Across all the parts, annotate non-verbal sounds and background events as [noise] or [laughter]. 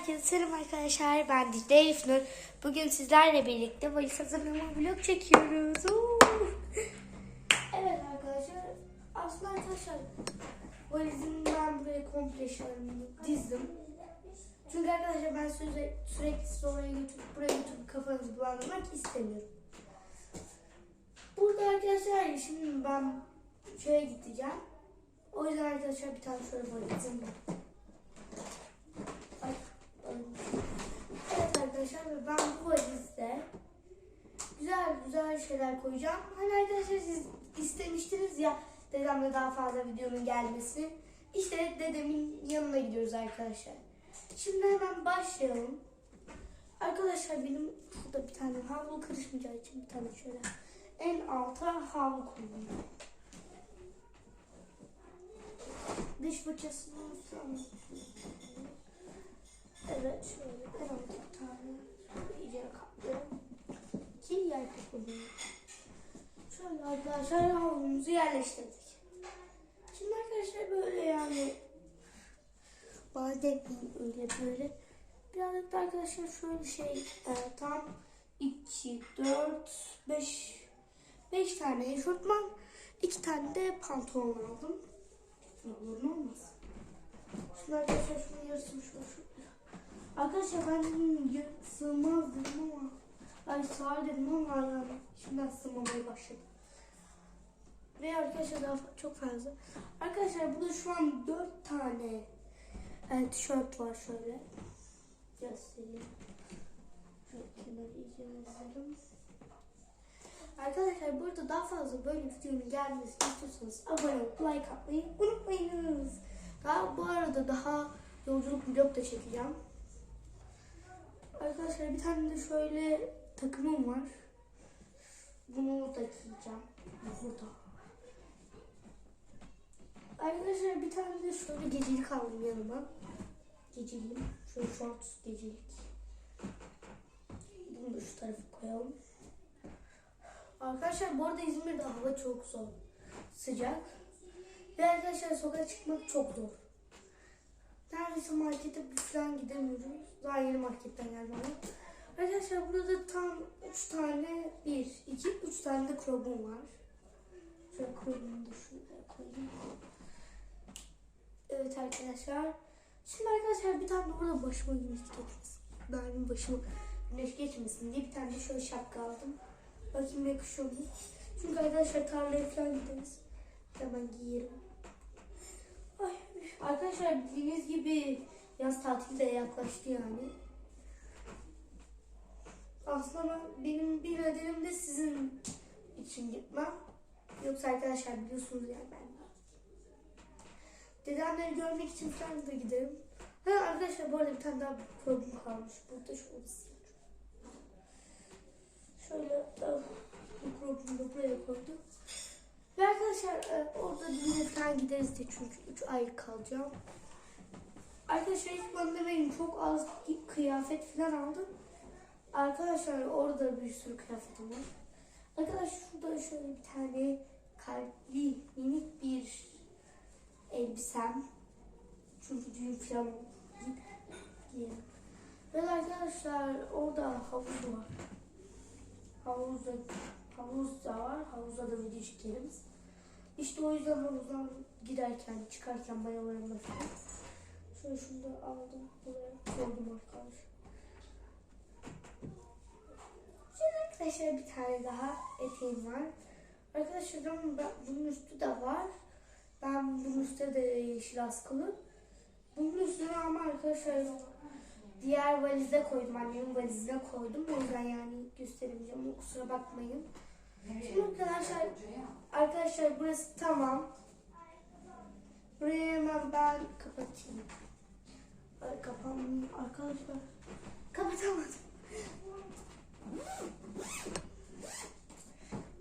Herkese selam arkadaşlar. Ben Dicle Elif Nur. Bugün sizlerle birlikte valiz hazırlama vlog çekiyoruz. Evet arkadaşlar. Aslında arkadaşlar valizimi ben buraya komple şarjını dizdim. Çünkü arkadaşlar ben sürekli, sürekli sizi oraya götürüp buraya götürüp kafanızı bulandırmak istemiyorum. Burada arkadaşlar şimdi ben şöyle gideceğim. O yüzden arkadaşlar bir tane şöyle valizim var. Ay, ay. Evet arkadaşlar ve ben bu valizde güzel güzel şeyler koyacağım. Hani arkadaşlar siz istemiştiniz ya dedemle daha fazla videonun gelmesini. İşte dedemin yanına gidiyoruz arkadaşlar. Şimdi hemen başlayalım. Arkadaşlar benim burada bir tane havlu karışmayacağı için bir tane şöyle en alta havlu koyuyorum. Dış fırçasını sonra Evet şöyle en alta tane iyice katlıyorum. Ki yer kapılıyor. Şöyle arkadaşlar havlumuzu yerleştirdik. Şimdi arkadaşlar böyle yani badem öyle böyle. Birazcık da arkadaşlar şöyle şey e, tam 2, 4, 5 5 tane eşortman 2 tane de pantolon aldım. Olur mu olmaz? Şimdi arkadaşlar şunun yarısını şöyle. Arkadaşlar ben sığmaz dedim ama ay sığar dedim ama yani şimdiden sığmamaya başladı. Ve arkadaşlar daha çok fazla. Arkadaşlar burada şu an 4 tane e, tişört var şöyle. Göstereyim. Şöyle kenara iyice yazalım. Arkadaşlar burada daha fazla böyle videonun gelmesini istiyorsanız abone olup like atmayı unutmayınız. Daha bu arada daha yolculuk vlog da çekeceğim. Arkadaşlar bir tane de şöyle takımım var. Bunu da giyeceğim. Burada. Arkadaşlar bir tane de şöyle gecelik aldım yanıma. Geceliğim. Şöyle short gecelik. Bunu da şu tarafa koyalım. Arkadaşlar bu arada İzmir'de hava çok zor. Sıcak. Ve arkadaşlar sokağa çıkmak çok zor. Neredeyse markete falan gidemiyoruz. Daha yeni marketten geldim ama. Arkadaşlar burada tam 3 tane, 1, 2, 3 tane de krobum var. Şöyle koyayım da şuraya koyayım. Evet arkadaşlar. Şimdi arkadaşlar bir tane burada başıma güneş geçmesin. Benim başıma güneş geçmesin diye bir tane de şöyle şapka aldım. Bakayım yakışıyor mu? Çünkü arkadaşlar tarlaya falan gideriz. Hemen giyerim. Arkadaşlar bildiğiniz gibi yaz tatili de yaklaştı yani. Aslında benim bir nedenim de sizin için gitmem. Yoksa arkadaşlar biliyorsunuz yani ben Dedemleri görmek için falan da giderim. Ha arkadaşlar bu arada bir tane daha problem kalmış. Burada şöyle sileceğim. Şöyle e, bu problemi de buraya koydum. Arkadaşlar e, orada falan gideriz de çünkü 3 ay kalacağım. Arkadaşlar hiç bana demeyin çok az kıyafet falan aldım. Arkadaşlar orada bir sürü kıyafetim var. Arkadaşlar şurada şöyle bir tane kalpli minik bir elbisem. Çünkü düğün falan giyerim. Ve arkadaşlar orada havuz var. Havuzda, havuz da var. Havuzda da video çekerim. İşte o yüzden havuzdan girerken, çıkarken mayolarımla falan. Şöyle şunu da aldım. Buraya koydum arkadaşlar. Şimdi arkadaşlar bir tane daha eteğim var. Arkadaşlar bunun üstü de var. Ben bunun üstüne de yeşil askılı. Bunun üstüne ama arkadaşlar diğer valize koydum. Annemin valizine koydum. O yüzden yani gösteremeyeceğim. Kusura bakmayın. Şimdi arkadaşlar, arkadaşlar burası tamam. Burayı hemen ben kapatayım. Ay kapanmıyor arkadaşlar. Kapatamadım.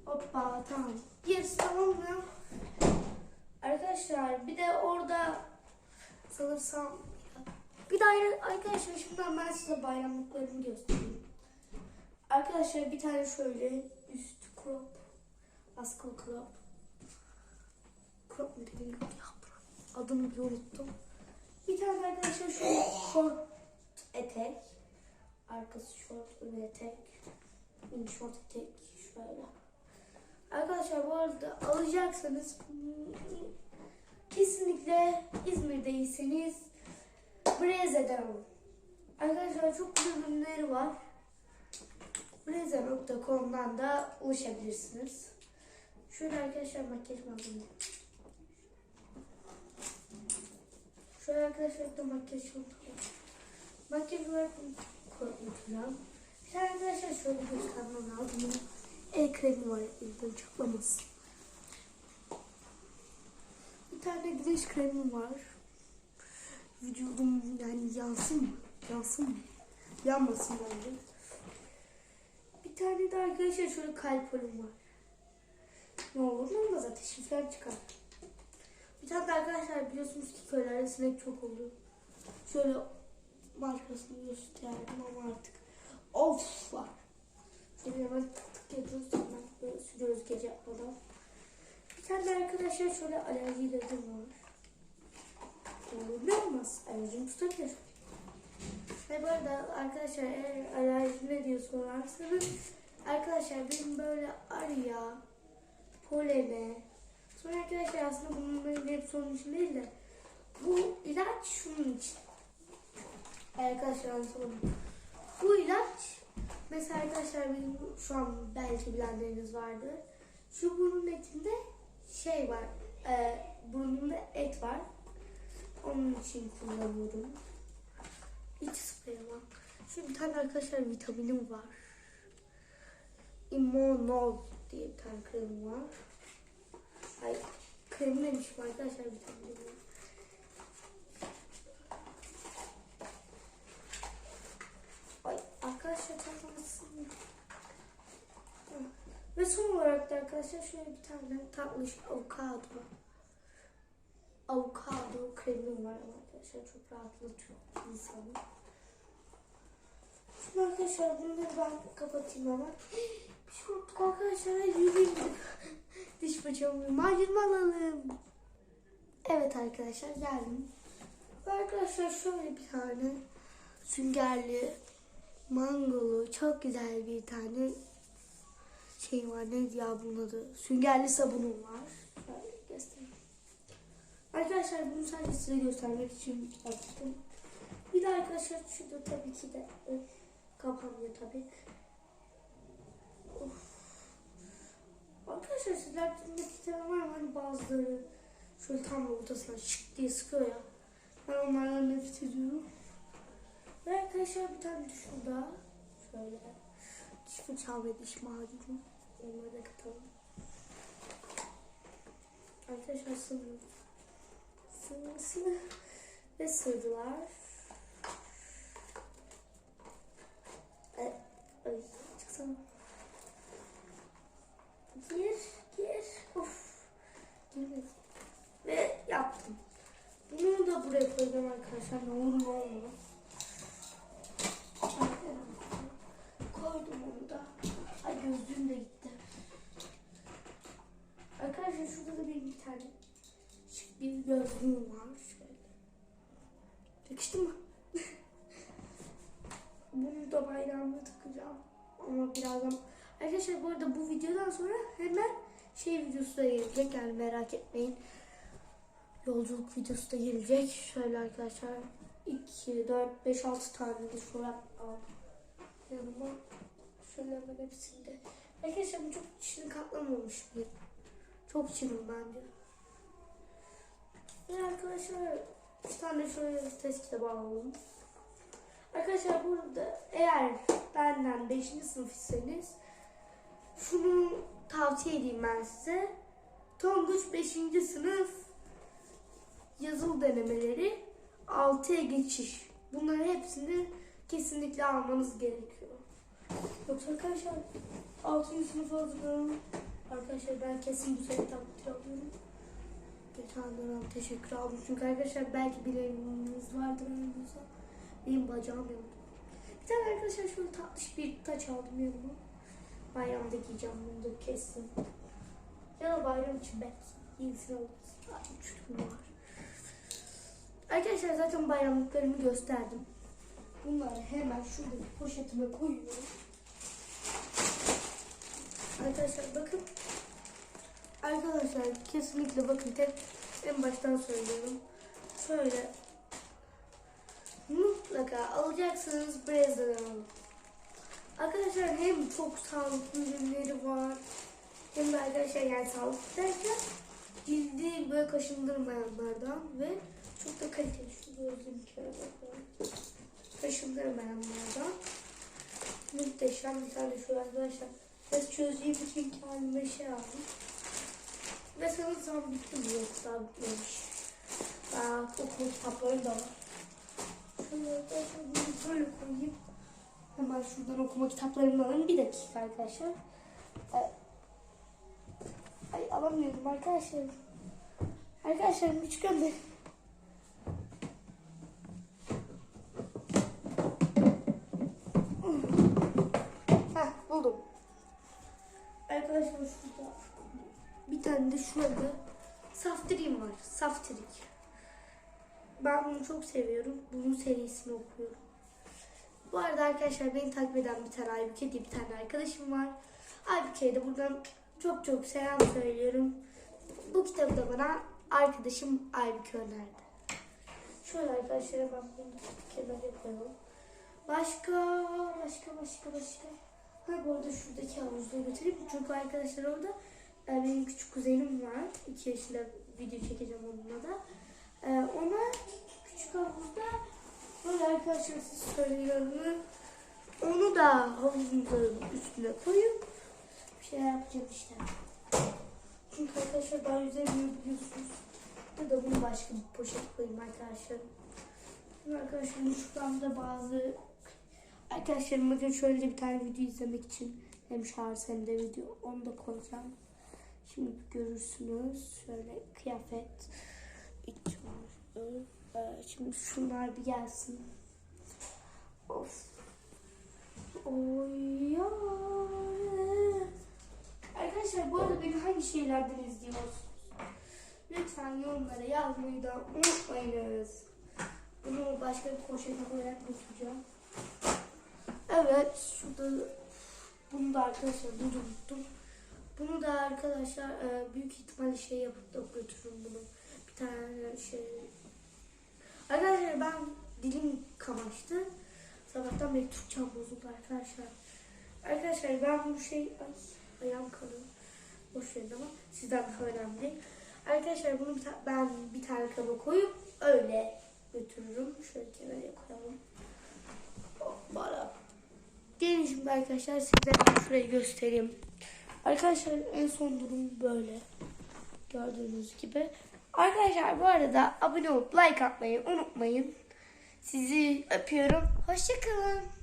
Hoppa tamam. Gerisi tamam mı? Arkadaşlar bir de orada sanırsam bir de arkadaşlar şimdi ben size bayramlıklarımı göstereyim. Arkadaşlar bir tane şöyle crop askılı crop crop mu dedim ya adını bir unuttum. Bir tane arkadaşlar şöyle short etek. Arkası şort, önü etek. Mini şort etek. Şöyle. Arkadaşlar bu arada alacaksanız kesinlikle İzmir'deyseniz Breze'den. Arkadaşlar çok güzel ürünleri var. Breze.com'dan da ulaşabilirsiniz. Şöyle arkadaşlar makyaj malzemeleri. Şöyle arkadaşlar da makyaj. Makyaj olarak koyacağım. Bir tane arkadaşlar şöyle göstermem lazım. El kremi var elimden çatlamasın. Bir tane güneş kremi var. Vücudum yani yansın mı? Yansın mı? Yanmasın bence. Tane de arkadaşlar şöyle kalp ölüm var. Ne olur ne olmaz ateşi falan çıkar. Bir tane de arkadaşlar biliyorsunuz ki köylerde sinek çok oluyor. Şöyle markasını gösterdim ama artık of var. Şöyle hemen tık yapıyoruz hemen sürüyoruz gece yapmadan. Bir tane de arkadaşlar şöyle alerji ilacım var. Ne olur ne olmaz. Alerjim tutabilir. Arada arkadaşlar eğer alerji ne diye sorarsanız arkadaşlar benim böyle arıya, polene, sonra arkadaşlar aslında bunların hep sorun için değil de bu ilaç şunun için. Arkadaşlar anlatalım. Bu ilaç mesela arkadaşlar benim şu an belki bilenleriniz vardır. Şu burnun etinde şey var, e, burnumda et var. Onun için kullanıyorum. İç sprey var. Şu bir tane arkadaşlar vitaminim var. Immunol diye bir tane krem var. Ay krem demişim arkadaşlar vitaminim var. Ay arkadaşlar tanımasın. Ve son olarak da arkadaşlar şöyle bir tane tatlış avokado. Avokado kremim var arkadaşlar. Çok rahatlatıyor insanı. Şimdi arkadaşlar bunları ben kapatayım hemen. Bir şey unuttuk arkadaşlar. Yürüyün. [laughs] Diş fırçamı macun alalım. Evet arkadaşlar geldim. Arkadaşlar şöyle bir tane süngerli mangolu çok güzel bir tane şey var. Neydi ya bunun adı? Süngerli sabunum var. Şöyle göstereyim. Arkadaşlar bunu sadece size göstermek için yaptım. Bir de arkadaşlar şurada tabii ki de e, kapanmıyor tabii. Of. Arkadaşlar sizler dinlemek isteyen var? Hani bazıları şöyle tam ortasına şık diye sıkıyor ya. Ben onlardan nefret ediyorum. Ve arkadaşlar bir tane şurada şöyle diş fırçam ve diş macunu onları da katalım. Arkadaşlar sığmıyor. Sığmasını ve sığdılar. Gir, gir. Of. Girmedi. Ve yaptım. Bunu da buraya koyacağım arkadaşlar. Ne olur ne olmaz. Koydum onu da. Ay gözlüğüm de gitti. Arkadaşlar şurada da benim bir tane bir gözlüğüm var. Şöyle. Yakıştı mı? [laughs] Bunu da bayramda takacağım. Ama birazdan... Arkadaşlar bu arada bu videodan sonra hemen şey videosu da gelecek. Yani merak etmeyin. Yolculuk videosu da gelecek. Şöyle arkadaşlar 2, 4, 5, 6 tane de çorap. Yanıma şöyle hemen hepsinde. Arkadaşlar bu çok içini katlamamış bir. Çok çirkin bence. Ve arkadaşlar bir tane şöyle bir test kitabı alalım. Arkadaşlar burada eğer benden 5. sınıf iseniz şunu tavsiye edeyim ben size. Tonguç 5. sınıf yazılı denemeleri 6'ya geçiş. Bunların hepsini kesinlikle almanız gerekiyor. Yoksa arkadaşlar 6. sınıf hazırlanın. Arkadaşlar ben kesin bu sene takdir alıyorum. Dönem teşekkür aldım. Çünkü arkadaşlar belki bileniniz vardır aranızda. Benim bacağım yandı. Bir tane arkadaşlar şöyle tatlış bir taç aldım yanıma. Bayramda giyeceğim bunu da kestim. Ya da bayram için belki yenisini alırız. Var. Arkadaşlar zaten bayramlıklarımı gösterdim. Bunlar şuradaki poşetime koyuyorum. Arkadaşlar bakın. Arkadaşlar kesinlikle bakın tek en baştan söylüyorum. Şöyle mutlaka alacaksınız Brezilya alın. Arkadaşlar hem çok sağlıklı ürünleri var hem de arkadaşlar yani sağlıklı derken cildi böyle kaşındırmayanlardan ve çok da kaliteli şu gördüğüm kere. Kaşındırmayanlardan muhteşem bir tane şu arkadaşlar. Biraz çözeyim için kendime şey aldım. Ve sanırsam bitti bu yoksa bitmemiş. Aa, okul kitapları da var. Şöyle arkadaşlar bunu böyle koyayım. Hemen şuradan okuma kitaplarımı alayım. Bir dakika arkadaşlar. Ay, alamıyorum arkadaşlar. Arkadaşlar hiç gönder. Heh buldum. Arkadaşlar şurada bir tane de şurada saftirik var. Saftirik. Ben bunu çok seviyorum. Bunun serisini okuyorum. Bu arada arkadaşlar beni takip eden bir tane Aybüke diye bir tane arkadaşım var. Aybüke'ye de buradan çok çok selam söylüyorum. Bu kitabı da bana arkadaşım Aybüke önerdi. Şöyle arkadaşlar ben bunu kenara koyalım. Başka, başka, başka, başka. Ha bu arada şuradaki havuzda götüreyim. Çünkü arkadaşlar orada benim küçük kuzenim var. 2 yaşında video çekeceğim onunla da. E, ona küçük havuzda böyle arkadaşlar siz söylüyorum. Onu da havuzumuzun üstüne koyup bir şey yapacağım işte. Çünkü arkadaşlar daha yüzemiyor biliyorsunuz. Ya da bunu başka bir poşet koyayım arkadaşlar. Şimdi arkadaşlar şuradan da bazı arkadaşlarım bakın şöyle bir tane video izlemek için hem şarj hem de video onu da koyacağım. Şimdi görürsünüz şöyle kıyafet. Ee, Şimdi şunlar bir gelsin. Of. Oy ya. Arkadaşlar bu arada beni hangi şeylerden izliyorsunuz? Lütfen yorumlara yazmayı da unutmayınız. Bunu başka bir poşete koyarak götüreceğim. Evet, şurada bunu da arkadaşlar unuttum. Bunu da arkadaşlar e, büyük ihtimalle şey yapıp da götürürüm bunu. Bir tane şey. Arkadaşlar ben dilim kamaştı. Sabahtan beri Türkçem bozuldu arkadaşlar. Arkadaşlar ben bu şey ay, ayağım kanıyor. Boş verin ama sizden daha önemli. Arkadaşlar bunu bir ben bir tane kaba koyup öyle götürürüm. Şöyle kenara koyalım. Hoppala. Gelin şimdi arkadaşlar size şurayı göstereyim. Arkadaşlar en son durum böyle. Gördüğünüz gibi. Arkadaşlar bu arada abone olup like atmayı unutmayın. Sizi öpüyorum. Hoşçakalın.